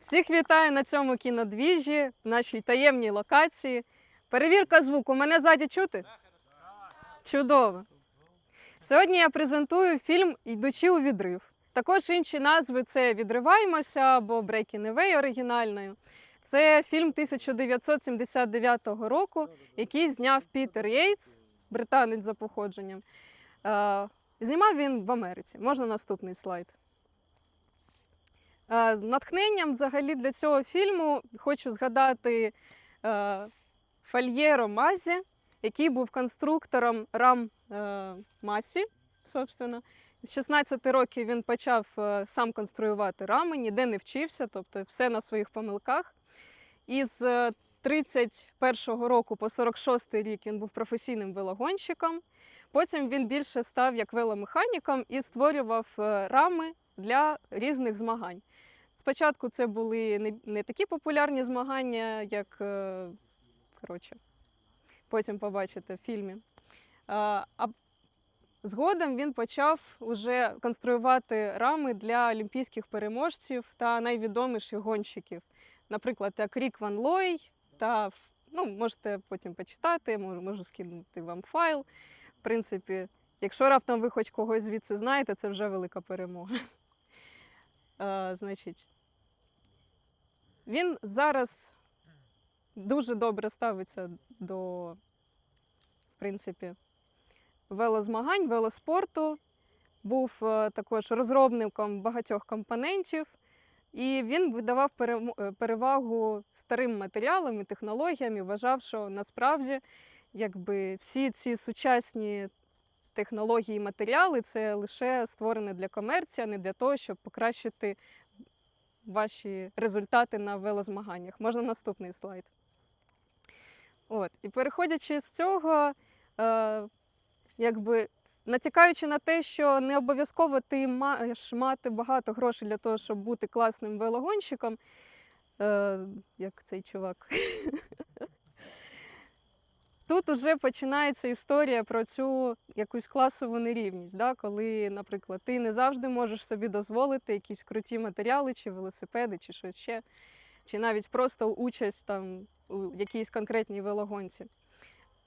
Всіх вітаю на цьому кінодвіжі, в нашій таємній локації. Перевірка звуку. Мене ззаді чути? Чудово. Сьогодні я презентую фільм Йдучи у відрив. Також інші назви це Відриваємося або Breaking Away оригінальною. Це фільм 1979 року, який зняв Пітер Єйтс, британець за походженням. Е, Знімав він в Америці. Можна наступний слайд. Е, натхненням взагалі для цього фільму хочу згадати е, Фальєро Мазі, який був конструктором рам е, Масі, собственно. З 16 років він почав сам конструювати рами, ніде не вчився, тобто все на своїх помилках. І з е, 31-го року по 46-й рік він був професійним велогонщиком. Потім він більше став як веломеханіком і створював рами для різних змагань. Спочатку це були не, не такі популярні змагання, як е, коротше, потім побачите в фільмі. А, згодом він почав уже конструювати рами для олімпійських переможців та найвідоміших гонщиків. Наприклад, як Рік Ван Лой, та ну, можете потім почитати, можу, можу скинути вам файл. В принципі, якщо раптом ви хоч когось звідси знаєте, це вже велика перемога. Значить, він зараз дуже добре ставиться до, в принципі, велозмагань, велоспорту. Був е, також розробником багатьох компонентів, і він видавав е, перевагу старим матеріалам і технологіям і вважав, що насправді якби, всі ці сучасні технології і матеріали це лише створене для комерції, а не для того, щоб покращити ваші результати на велозмаганнях. Можна наступний слайд. От. І переходячи з цього, е, якби натякаючи на те, що не обов'язково ти маєш мати багато грошей для того, щоб бути класним велогонщиком, е, як цей чувак. Тут уже починається історія про цю якусь класову нерівність, да? коли, наприклад, ти не завжди можеш собі дозволити якісь круті матеріали, чи велосипеди, чи що ще, чи навіть просто участь там у якійсь конкретній велогонці.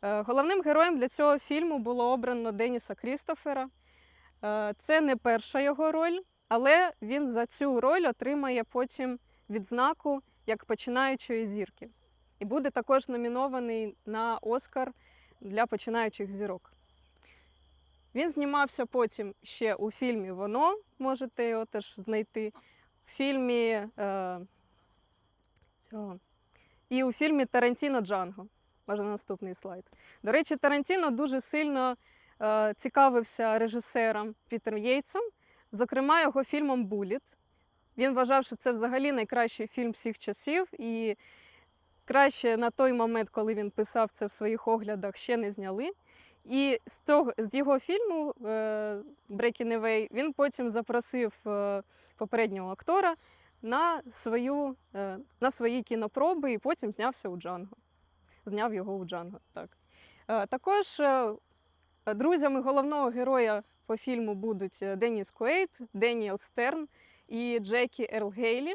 Е, Головним героєм для цього фільму було обрано Деніса Крістофера. Е, Це не перша його роль, але він за цю роль отримає потім відзнаку як починаючої зірки. І буде також номінований на Оскар для починаючих зірок. Він знімався потім ще у фільмі Воно, можете його теж знайти. В фільмі е, цього. І у фільмі Тарантіно Джанго. Можна наступний слайд. До речі, Тарантіно дуже сильно е, цікавився режисером Пітером Єйтсом, зокрема, його фільмом Буліт. Він вважав, що це взагалі найкращий фільм всіх часів, і краще на той момент, коли він писав це в своїх оглядах, ще не зняли. І з, того, з його фільму е, Breaking Away він потім запросив е, попереднього актора на, свою, е, на свої кінопроби і потім знявся у Джанго. Зняв його у Джанго. Так. Також друзями головного героя по фільму будуть Деніс Куейт, Деніел Стерн і Джекі Ерл Гейлі.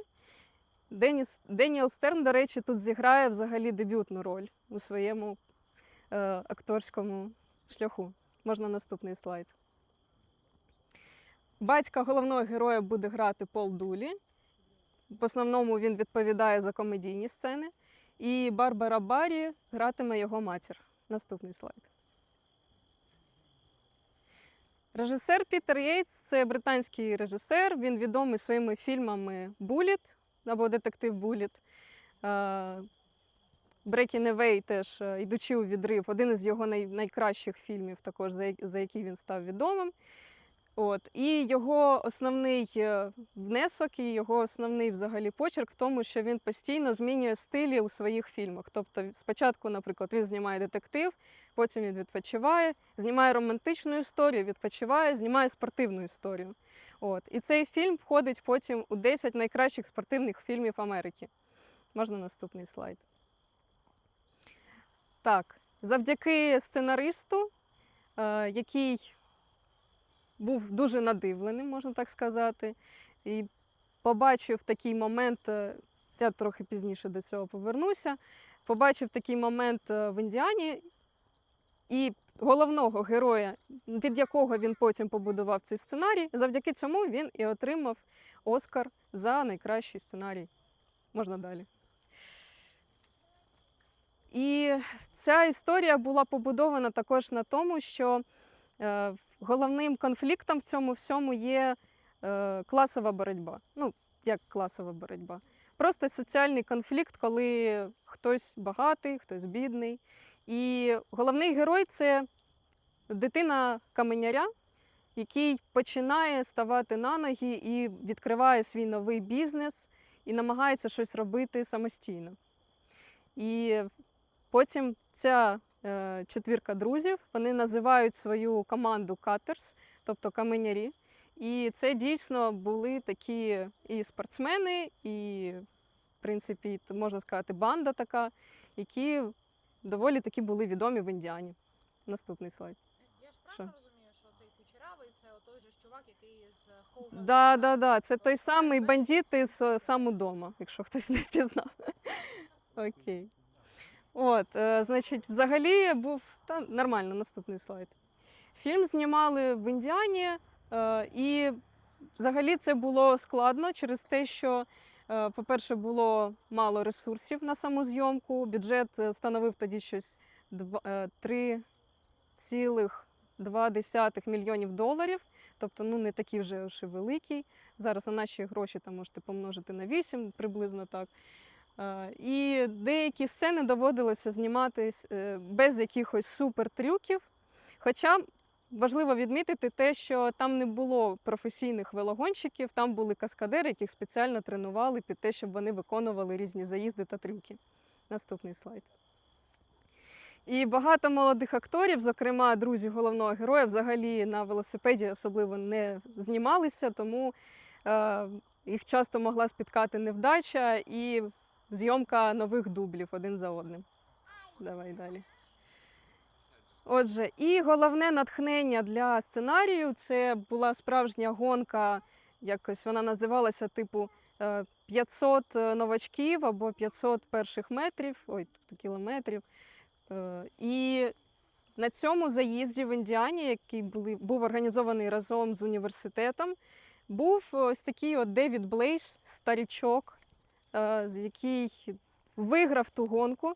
Деніс, Деніел Стерн, до речі, тут зіграє взагалі дебютну роль у своєму е, акторському шляху. Можна наступний слайд. Батька головного героя буде грати Пол Дулі. В основному він відповідає за комедійні сцени. І Барбара Баррі гратиме його матір. Наступний слайд. Режисер Пітер Єйтс це британський режисер. Він відомий своїми фільмами Буліт або Детектив Буліт. Breaking Away теж ідучи йдучи у відрив, один із його най- найкращих фільмів, також за який він став відомим. От. І його основний е, внесок і його основний взагалі почерк в тому, що він постійно змінює стилі у своїх фільмах. Тобто, спочатку, наприклад, він знімає детектив, потім він відпочиває, знімає романтичну історію, відпочиває, знімає спортивну історію. От. І цей фільм входить потім у 10 найкращих спортивних фільмів Америки. Можна наступний слайд. Так, завдяки сценаристу, е, який був дуже надивленим, можна так сказати, і побачив такий момент, е, я трохи пізніше до цього повернуся. Побачив такий момент е, в Індіані, і головного героя, від якого він потім побудував цей сценарій, завдяки цьому він і отримав Оскар за найкращий сценарій. Можна далі. І ця історія була побудована також на тому, що е, головним конфліктом в цьому всьому є е, класова боротьба. Ну, як класова боротьба. Просто соціальний конфлікт, коли хтось багатий, хтось бідний. І головний герой це дитина каменяря, який починає ставати на ноги і відкриває свій новий бізнес і намагається щось робити самостійно. І потім ця четвірка друзів вони називають свою команду катерс, тобто каменярі. І це дійсно були такі і спортсмени, і, в принципі, можна сказати, банда така, які доволі таки були відомі в Індіані. Наступний слайд. Я ж Що? правильно розумію, що цей кучерявий це той же ж чувак, який з Хоума. Да, да, да. Це той самий бандит із е, сам удома, якщо хтось не пізнав. Окей. От, е, значить, взагалі був та нормально, наступний слайд. Фільм знімали в Індіані, е, і взагалі це було складно через те, що, е, по-перше, було мало ресурсів на саму зйомку. Бюджет становив тоді щось два- е, 3,2 мільйонів доларів. Тобто, ну не такий вже великий. Зараз на наші гроші там можете помножити на 8, приблизно так. Е, І деякі сцени доводилося знімати е, без якихось супертрюків. Хоча важливо відмітити те, що там не було професійних велогонщиків, там були каскадери, яких спеціально тренували під те, щоб вони виконували різні заїзди та трюки. Наступний слайд. І багато молодих акторів, зокрема друзі головного героя, взагалі на велосипеді особливо не знімалися, тому е, їх часто могла спіткати невдача і зйомка нових дублів один за одним. Давай далі. Отже, і головне натхнення для сценарію це була справжня гонка, якось вона називалася типу е, 500 новачків або 500 перших метрів, ой, тобто кілометрів. Е, І на цьому заїзді в Індіані, який були, був організований разом з університетом, був ось такий от Девід Блейс, старічок, е, який виграв ту гонку.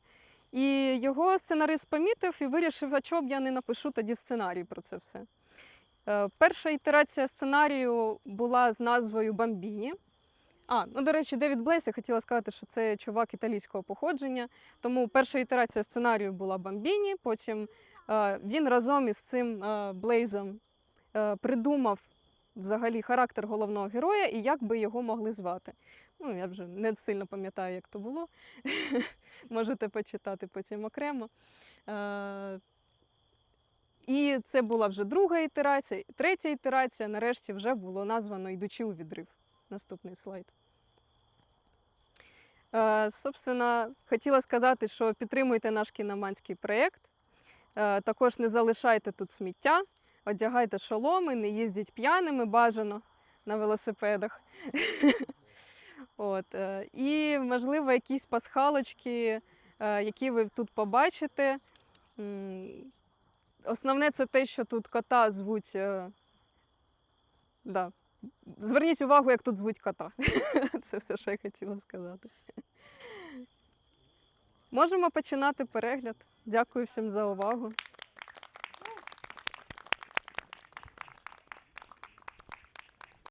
І його сценарист помітив і вирішив, а чого б я не напишу тоді сценарій про це все. Е, Перша ітерація сценарію була з назвою Бамбіні. А, ну до речі, Девід Блейс, я хотіла сказати, що це чувак італійського походження. Тому перша ітерація сценарію була Бамбіні. Потім е, він разом із цим е, Блейзом е, придумав взагалі характер головного героя і як би його могли звати. Ну, я вже не сильно пам'ятаю, як то було. Можете почитати потім окремо. Е, і це була вже друга ітерація. Третя ітерація, нарешті, вже було названо Йдучи у відрив. Наступний слайд. Е, Собственно, хотіла сказати, що підтримуйте наш кіноманський проєкт. Е, Також не залишайте тут сміття, одягайте шоломи, не їздіть п'яними, бажано на велосипедах. От, е, і, можливо, якісь пасхалочки, е, які ви тут побачите. Основне це те, що тут кота звуть. е, Да. Зверніть увагу, як тут звуть кота. Це все, що я хотіла сказати. Можемо починати перегляд. Дякую всім за увагу.